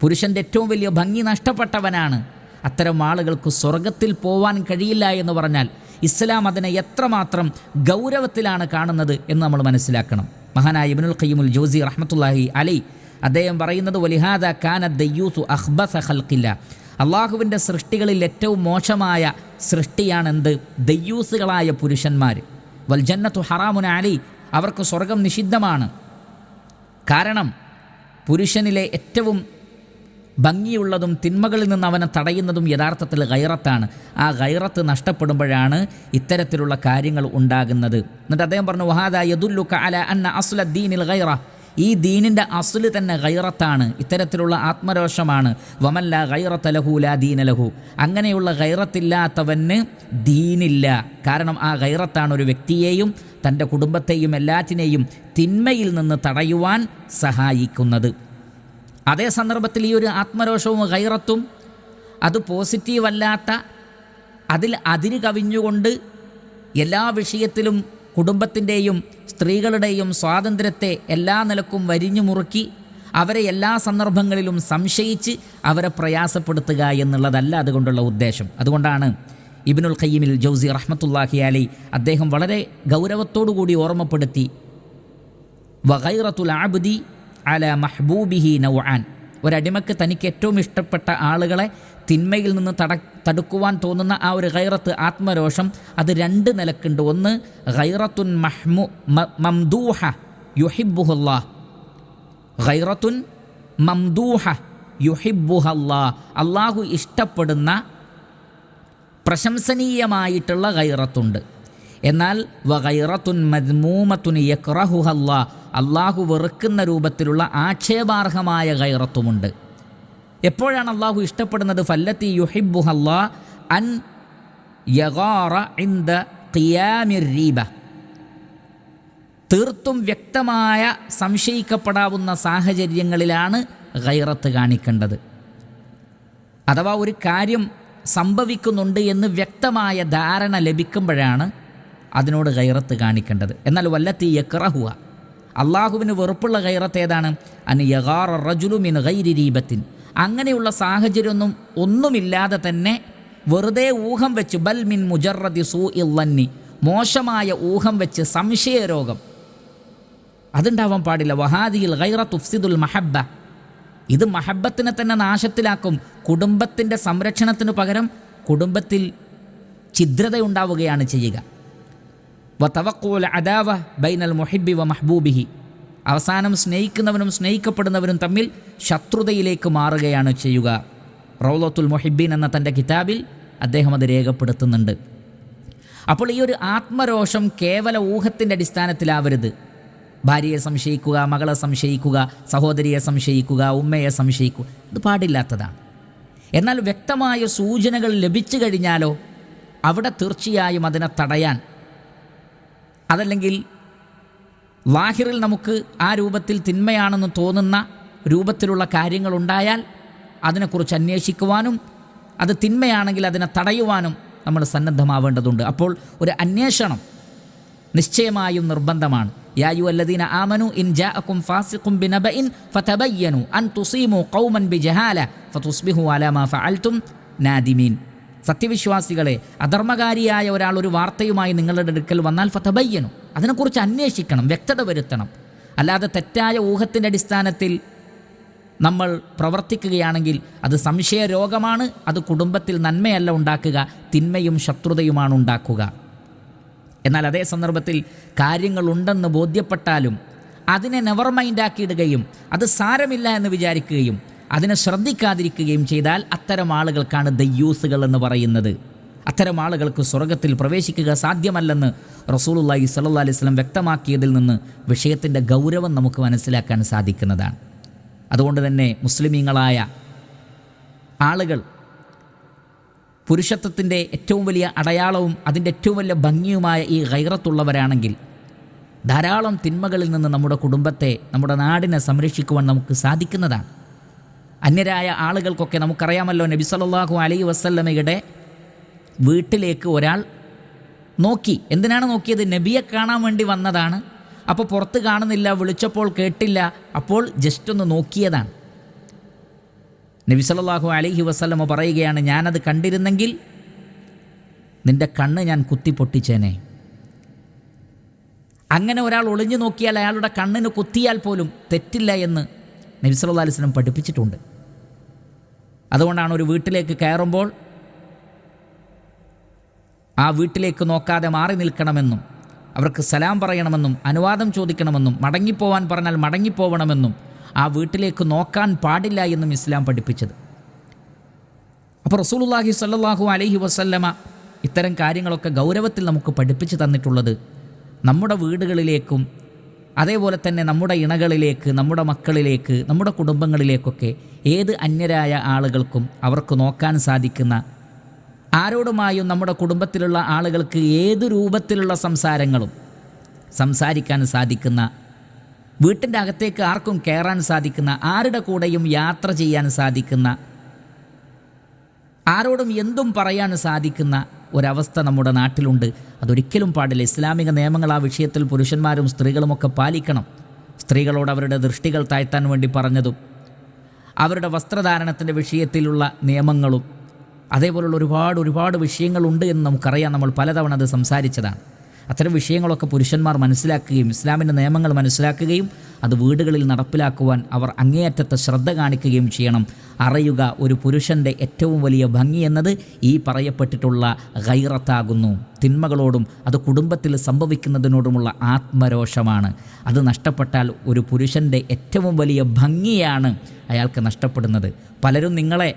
S1: പുരുഷന്റെ ഏറ്റവും വലിയ ഭംഗി നഷ്ടപ്പെട്ടവനാണ്. അത്തരം ആളുകൾക്ക് സ്വർഗത്തിൽ പോവാൻ കഴിയില്ല എന്ന് പറഞ്ഞാൽ ഇസ്ലാം അതിനെ എത്രമാത്രം ഗൗരവത്തിലാണ് കാണുന്നത് എന്ന് നമ്മൾ മനസ്സിലാക്കണം. മഹാനായ ഇബിനുൽ ഖയ്യിമുൽ ജോസി റഹ്മത്തുള്ളാഹി അലൈ അദ്ദേഹം പറയുന്നത് വലിഹാദ കാന ദയ്യൂസു അഹ്ബസ ഹൽക്കില്ല അള്ളാഹുവിന്റെ സൃഷ്ടികളിൽ ഏറ്റവും മോശമായ സൃഷ്ടിയാണെന്ത്? ദയ്യൂസുകളായ പുരുഷന്മാർ. വൽജന്നത്തു ഹറാമുൻ അലി. അവർക്ക് സ്വർഗം നിഷിദ്ധമാണ്. കാരണം പുരുഷനിലെ ഏറ്റവും ഭംഗിയുള്ളതും തിന്മകളിൽ നിന്ന് അവനെ തടയുന്നതും യഥാർത്ഥത്തിൽ ഗൈറത്താണ്. ആ ഗൈറത്ത് നഷ്ടപ്പെടുമ്പോഴാണ് ഇത്തരത്തിലുള്ള കാര്യങ്ങൾ ഉണ്ടാകുന്നത്. എന്നിട്ട് അദ്ദേഹം പറഞ്ഞു വഹാദ യദുല്ലുക അല അന്ന അസുലദ്ദീനിൽ ദീനിൽ ഗൈറ. ഈ ദീനിന്റെ അസുൽ തന്നെ ഗൈറത്താണ്. ഇത്തരത്തിലുള്ള ആത്മരോഷമാണ്. വമല്ല ഗൈറത്ത് ലഹു ലാ ലഹു. അങ്ങനെയുള്ള ഗൈറത്തില്ലാത്തവന് ദീനില്ല. കാരണം ആ ഗൈറത്താണ് ഒരു വ്യക്തിയെയും തന്റെ കുടുംബത്തെയും എല്ലാറ്റിനെയും തിന്മയിൽ നിന്ന് തടയുവാൻ സഹായിക്കുന്നത്. അതേ സന്ദർഭത്തിൽ ഈ ഒരു ആത്മരോഷവും ഗൈറത്തും അത് പോസിറ്റീവല്ലാത്ത അതിൽ അതിര് കവിഞ്ഞുകൊണ്ട് എല്ലാ വിഷയത്തിലും കുടുംബത്തിന്റെയും സ്ത്രീകളുടെയും സ്വാതന്ത്ര്യത്തെ എല്ലാ നിലക്കും വരിഞ്ഞു മുറുക്കി അവരെ എല്ലാ സന്ദർഭങ്ങളിലും സംശയിച്ച് അവരെ പ്രയാസപ്പെടുത്തുക എന്നുള്ളതല്ല അതുകൊണ്ടുള്ള ഉദ്ദേശം. അതുകൊണ്ടാണ് ഇബിനുൽ ഖയ്യിമിൽ ജൗസി റഹ്മത്തുല്ലാഹി അലി അദ്ദേഹം വളരെ കൂടി ഓർമ്മപ്പെടുത്തി വഗൈറത്തുൽ ആബുദി അല മഹ്ബൂബിഹി നൗആൻ. ഒരടിമക്ക് തനിക്ക് ഏറ്റവും ഇഷ്ടപ്പെട്ട ആളുകളെ തിന്മയിൽ നിന്ന് തട തടുക്കുവാൻ തോന്നുന്ന ആ ഒരു ഗൈറത്ത് ആത്മരോഷം അത് രണ്ട് നിലക്കുണ്ട്. ഒന്ന് ഗൈറത്തുൻ മഹ്മു മംദൂഹ യുഹിബുഹുല്ലാ ഗൈറത്തുൻ മംദൂഹ യുഹിബുഹല്ലാ അള്ളാഹു ഇഷ്ടപ്പെടുന്ന പ്രശംസനീയമായിട്ടുള്ള ഗൈറത്തുണ്ട്. എന്നാൽ വഗൈറത്തുൻ മദ്മൂമത്തുൻ യക്റഹുഹല്ലാ അള്ളാഹു വെറുക്കുന്ന രൂപത്തിലുള്ള ആക്ഷേപാർഹമായ ഗൈറത്തുമുണ്ട്. എപ്പോഴാണ് അള്ളാഹു ഇഷ്ടപ്പെടുന്നത്? ഫല്ലത്തി യുഹിബുഹല്ലാ അൻ യഗാറ ഇന്ദ ഖിയാമിർ റീബ. തീർത്തും വ്യക്തമായ സംശയിക്കപ്പെടാവുന്ന സാഹചര്യങ്ങളിലാണ് ഗൈറത്ത് കാണിക്കേണ്ടത്. അഥവാ ഒരു കാര്യം സംഭവിക്കുന്നുണ്ട് എന്ന് വ്യക്തമായ ധാരണ ലഭിക്കുമ്പോഴാണ് അതിനോട് ഗൈറത്ത് കാണിക്കേണ്ടത്. എന്നാൽ വല്ലത്തി യക്റഹുവ. അള്ളാഹുവിന് വെറുപ്പുള്ള ഗൈറത്ത് ഏതാണ്? അൻ യഗാറ റജുലു മിൻ ഗൈരി രീപത്തിൻ അങ്ങനെയുള്ള സാഹചര്യമൊന്നും ഒന്നുമില്ലാതെ തന്നെ വെറുതെ ഊഹം വെച്ച് ബൽ മിൻ മുജറദി സൂ ഇല്ലന്നി മോശമായ ഊഹം വെച്ച് സംശയരോഗം. അതുണ്ടാവാൻ പാടില്ല. വഹാദിയിൽ ഗൈറ തുഫ്സിദുൽ മഹബ്ബ. ഇത് മഹബത്തിനെ തന്നെ നാശത്തിലാക്കും. കുടുംബത്തിന്റെ സംരക്ഷണത്തിന് പകരം കുടുംബത്തിൽ ഛിദ്രതയുണ്ടാവുകയാണ് ചെയ്യുക. വ തവക്കോൽ അദാവ ബൈനൽ മൊഹിബി വ മഹബൂബിഹി. അവസാനം സ്നേഹിക്കുന്നവനും സ്നേഹിക്കപ്പെടുന്നവനും തമ്മിൽ ശത്രുതയിലേക്ക് മാറുകയാണ് ചെയ്യുക. റൗലത്തുൽ മൊഹിബീൻ എന്ന തന്റെ കിതാബിൽ അദ്ദേഹം അത് രേഖപ്പെടുത്തുന്നുണ്ട്. അപ്പോൾ ഈ ഒരു ആത്മരോഷം കേവല ഊഹത്തിന്റെ അടിസ്ഥാനത്തിലാവരുത്. ഭാര്യയെ സംശയിക്കുക മകളെ സംശയിക്കുക സഹോദരിയെ സംശയിക്കുക ഉമ്മയെ സംശയിക്കുക ഇത് പാടില്ലാത്തതാണ്. എന്നാൽ വ്യക്തമായ സൂചനകൾ ലഭിച്ചു കഴിഞ്ഞാലോ അവിടെ തീർച്ചയായും അതിനെ തടയാൻ. അതല്ലെങ്കിൽ ലാഹിറിൽ നമുക്ക് ആ രൂപത്തിൽ തിന്മയാണെന്ന് തോന്നുന്ന രൂപത്തിലുള്ള കാര്യങ്ങളുണ്ടായാൽ അതിനെക്കുറിച്ച് അന്വേഷിക്കുവാനും അത് തിന്മയാണെങ്കിൽ അതിനെ തടയുവാനും നമ്മൾ സന്നദ്ധമാവേണ്ടതുണ്ട്. അപ്പോൾ ഒരു അന്വേഷണം നിശ്ചയമായും നിർബന്ധമാണ്. യായു അല്ലദീന ആമനു ഇൻ ജാഅക്കും ഫാസിഖും ബിനബഇൻ ഫതബയ്യനു അൻ തുസീമു ഖൗമൻ ബിജഹാല ഫതുസ്ബിഹു അലാ മാ ഫഅൽതും നാദിമീൻ. സത്യവിശ്വാസികളെ അധർമ്മകാരിയായ ഒരാൾ ഒരു വാർത്തയുമായി നിങ്ങളുടെ അടുക്കൽ വന്നാൽ ഫതബയ്യനു. അതിനെക്കുറിച്ച് അന്വേഷിക്കണം വ്യക്തത വരുത്തണം. അല്ലാതെ തെറ്റായ ഊഹത്തിന്റെ അടിസ്ഥാനത്തിൽ നമ്മൾ പ്രവർത്തിക്കുകയാണെങ്കിൽ അത് സംശയ രോഗമാണ് അത് കുടുംബത്തിൽ നന്മയല്ല ഉണ്ടാക്കുക തിന്മയും ശത്രുതയുമാണ് ഉണ്ടാക്കുക. എന്നാൽ അതേ സന്ദർഭത്തിൽ കാര്യങ്ങളുണ്ടെന്ന് ബോധ്യപ്പെട്ടാലും അതിനെ നെവർ മൈൻഡാക്കിയിടുകയും അത് സാരമില്ല എന്ന് വിചാരിക്കുകയും അതിനെ ശ്രദ്ധിക്കാതിരിക്കുകയും ചെയ്താൽ അത്തരം ആളുകൾക്കാണ് ദയ്യൂസുകൾ എന്ന് പറയുന്നത്. അത്തരം ആളുകൾക്ക് സ്വർഗത്തിൽ പ്രവേശിക്കുക സാധ്യമല്ലെന്ന് റസൂലുള്ളാഹി സല്ലാ അലൈഹി വസല്ലം വ്യക്തമാക്കിയതിൽ നിന്ന് വിഷയത്തിന്റെ ഗൗരവം നമുക്ക് മനസ്സിലാക്കാൻ സാധിക്കുന്നതാണ്. അതുകൊണ്ട് തന്നെ മുസ്ലിമീങ്ങളായ ആളുകൾ പുരുഷത്വത്തിന്റെ ഏറ്റവും വലിയ അടയാളവും അതിന്റെ ഏറ്റവും വലിയ ഭംഗിയുമായ ഈ ഗൈറത്തുള്ളവരാണെങ്കിൽ ധാരാളം തിന്മകളിൽ നിന്ന് നമ്മുടെ കുടുംബത്തെ നമ്മുടെ നാടിനെ സംരക്ഷിക്കുവാൻ നമുക്ക് സാധിക്കുന്നതാണ്. അന്യരായ ആളുകൾക്കൊക്കെ നമുക്കറിയാമല്ലോ നബി സല്ലാഹു അലൈഹി വസല്ലമയുടെ വീട്ടിലേക്ക് ഒരാൾ നോക്കി. എന്തിനാണ് നോക്കിയത്? നബിയെ കാണാൻ വേണ്ടി വന്നതാണ്. അപ്പോൾ പുറത്ത് കാണുന്നില്ല വിളിച്ചപ്പോൾ കേട്ടില്ല. അപ്പോൾ ജസ്റ്റ് ഒന്ന് നോക്കിയതാണ്. നബി സല്ലാഹു അലഹി വസ്ലമ പറയുകയാണ് ഞാനത് കണ്ടിരുന്നെങ്കിൽ നിന്റെ കണ്ണ് ഞാൻ കുത്തി പൊട്ടിച്ചേനെ. അങ്ങനെ ഒരാൾ ഒളിഞ്ഞു നോക്കിയാൽ അയാളുടെ കണ്ണിന് കുത്തിയാൽ പോലും തെറ്റില്ല എന്ന് നബി സല്ലല്ലാഹു അലൈഹി വസല്ലം പഠിപ്പിച്ചിട്ടുണ്ട്. അതുകൊണ്ടാണ് ഒരു വീട്ടിലേക്ക് കയറുമ്പോൾ ആ വീട്ടിലേക്ക് നോക്കാതെ മാറി നിൽക്കണമെന്നും അവർക്ക് സലാം പറയണമെന്നും അനുവാദം ചോദിക്കണമെന്നും മടങ്ങിപ്പോവാൻ പറഞ്ഞാൽ മടങ്ങിപ്പോവണമെന്നും ആ വീട്ടിലേക്ക് നോക്കാൻ പാടില്ല എന്നും ഇസ്ലാം പഠിപ്പിച്ചത്. അപ്പോൾ റസൂലുള്ളാഹി സല്ലാഹു അലഹി വസല്ലമ ഇത്തരം കാര്യങ്ങളൊക്കെ ഗൗരവത്തിൽ നമുക്ക് പഠിപ്പിച്ചു തന്നിട്ടുള്ളത് നമ്മുടെ വീടുകളിലേക്കും അതേപോലെ തന്നെ നമ്മുടെ ഇണകളിലേക്ക് നമ്മുടെ മക്കളിലേക്ക് നമ്മുടെ കുടുംബങ്ങളിലേക്കൊക്കെ ഏത് അന്യരായ ആളുകൾക്കും അവർക്ക് നോക്കാൻ സാധിക്കുന്ന ആരോടുമായും നമ്മുടെ കുടുംബത്തിലുള്ള ആളുകൾക്ക് ഏതു രൂപത്തിലുള്ള സംസാരങ്ങളും സംസാരിക്കാൻ സാധിക്കുന്ന വീട്ടിന്റെ അകത്തേക്ക് ആർക്കും കയറാൻ സാധിക്കുന്ന ആരുടെ കൂടെയും യാത്ര ചെയ്യാൻ സാധിക്കുന്ന ആരോടും എന്തും പറയാൻ സാധിക്കുന്ന ഒരവസ്ഥ നമ്മുടെ നാട്ടിലുണ്ട്. അതൊരിക്കലും പാടില്ല. ഇസ്ലാമിക നിയമങ്ങൾ ആ വിഷയത്തിൽ പുരുഷന്മാരും സ്ത്രീകളുമൊക്കെ പാലിക്കണം. സ്ത്രീകളോട് അവരുടെ ദൃഷ്ടികൾ താഴ്ത്താൻ വേണ്ടി പറഞ്ഞതും അവരുടെ വസ്ത്രധാരണത്തിന്റെ വിഷയത്തിലുള്ള നിയമങ്ങളും അതേപോലുള്ള ഒരുപാട് ഒരുപാട് വിഷയങ്ങളുണ്ട് എന്ന് നമുക്കറിയാം. നമ്മൾ പലതവണ അത് സംസാരിച്ചതാണ്. അത്തരം വിഷയങ്ങളൊക്കെ പുരുഷന്മാർ മനസ്സിലാക്കുകയും ഇസ്ലാമിന്റെ നിയമങ്ങൾ മനസ്സിലാക്കുകയും അത് വീടുകളിൽ നടപ്പിലാക്കുവാൻ അവർ അങ്ങേയറ്റത്തെ ശ്രദ്ധ കാണിക്കുകയും ചെയ്യണം. അറിയുക ഒരു പുരുഷന്റെ ഏറ്റവും വലിയ ഭംഗി എന്നത് ഈ പറയപ്പെട്ടിട്ടുള്ള ഗൈറത്താകുന്നു. തിന്മകളോടും അത് കുടുംബത്തിൽ സംഭവിക്കുന്നതിനോടുമുള്ള ആത്മരോഷമാണ്. അത് നഷ്ടപ്പെട്ടാൽ ഒരു പുരുഷന്റെ ഏറ്റവും വലിയ ഭംഗിയാണ് അയാൾക്ക് നഷ്ടപ്പെടുന്നത്. പലരും നിങ്ങളെ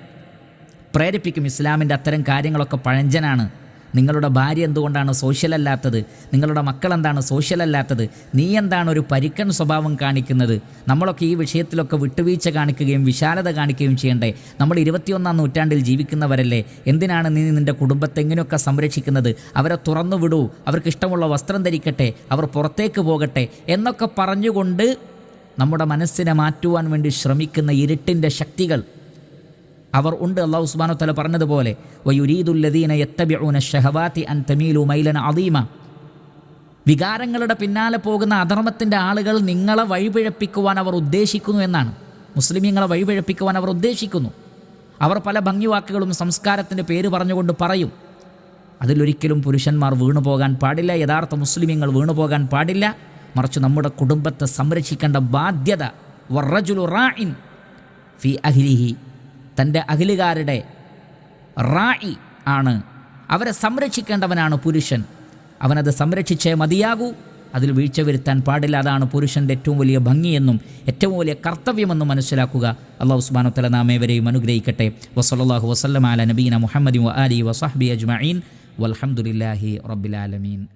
S1: പ്രേരിപ്പിക്കും ഇസ്ലാമിന്റെ അത്തരം കാര്യങ്ങളൊക്കെ പഴഞ്ചനാണ്. നിങ്ങളുടെ ഭാര്യ എന്തുകൊണ്ടാണ് സോഷ്യൽ അല്ലാത്തത് നിങ്ങളുടെ മക്കൾ എന്താണ് സോഷ്യൽ അല്ലാത്തത് നീ എന്താണ് ഒരു പരിക്കൻ സ്വഭാവം കാണിക്കുന്നത്? നമ്മളൊക്കെ ഈ വിഷയത്തിലൊക്കെ വിട്ടുവീഴ്ച കാണിക്കുകയും വിശാലത കാണിക്കുകയും ചെയ്യണ്ടേ? നമ്മൾ ഇരുപത്തിയൊന്നാം നൂറ്റാണ്ടിൽ ജീവിക്കുന്നവരല്ലേ? എന്തിനാണ് നീ നിന്റെ കുടുംബത്തെ എങ്ങനെയൊക്കെ സംരക്ഷിക്കുന്നത്? അവരെ തുറന്നു വിടൂ. അവർക്ക് ഇഷ്ടമുള്ള വസ്ത്രം ധരിക്കട്ടെ. അവർ പുറത്തേക്ക് പോകട്ടെ. എന്നൊക്കെ പറഞ്ഞുകൊണ്ട് നമ്മുടെ മനസ്സിനെ മാറ്റുവാൻ വേണ്ടി ശ്രമിക്കുന്ന ഇരുട്ടിന്റെ ശക്തികൾ. അവർ ഉണ്ട് അള്ളാഹു സുബാനോ തല പറഞ്ഞതുപോലെ അൻ അദീമ. വികാരങ്ങളുടെ പിന്നാലെ പോകുന്ന അധർമ്മത്തിന്റെ ആളുകൾ നിങ്ങളെ വഴിപിഴപ്പിക്കുവാൻ അവർ ഉദ്ദേശിക്കുന്നു എന്നാണ്. മുസ്ലിമീങ്ങളെ വഴിപിഴപ്പിക്കുവാൻ അവർ ഉദ്ദേശിക്കുന്നു. അവർ പല ഭംഗിവാക്കുകളും സംസ്കാരത്തിന്റെ പേര് പറഞ്ഞുകൊണ്ട് പറയും. അതിലൊരിക്കലും പുരുഷന്മാർ വീണു പോകാൻ പാടില്ല യഥാർത്ഥ മുസ്ലിമീങ്ങൾ വീണു പോകാൻ പാടില്ല. മറിച്ച് നമ്മുടെ കുടുംബത്തെ സംരക്ഷിക്കേണ്ട ബാധ്യത വറജുലു റാഇൻ ഫി അഹിലിഹി തന്റെ അഖിലുകാരുടെ റായി ആണ്. അവരെ സംരക്ഷിക്കേണ്ടവനാണ് പുരുഷൻ. അവനത് സംരക്ഷിച്ചേ മതിയാകൂ. അതിൽ വീഴ്ച വരുത്താൻ പാടില്ല. അതാണ് പുരുഷന്റെ ഏറ്റവും വലിയ ഭംഗിയെന്നും ഏറ്റവും വലിയ കർത്തവ്യമെന്നും മനസ്സിലാക്കുക. അള്ളാഹു ഉസ്മാനു തല നാമേവരെയും അനുഗ്രഹിക്കട്ടെ. വസല്ലാഹു വസ്ലം അല നബീന മുഹമ്മദ് അലി വസാഹബി അജ്മീൻ വലഹമുല്ലാഹി റബ്ബിലാലമീൻ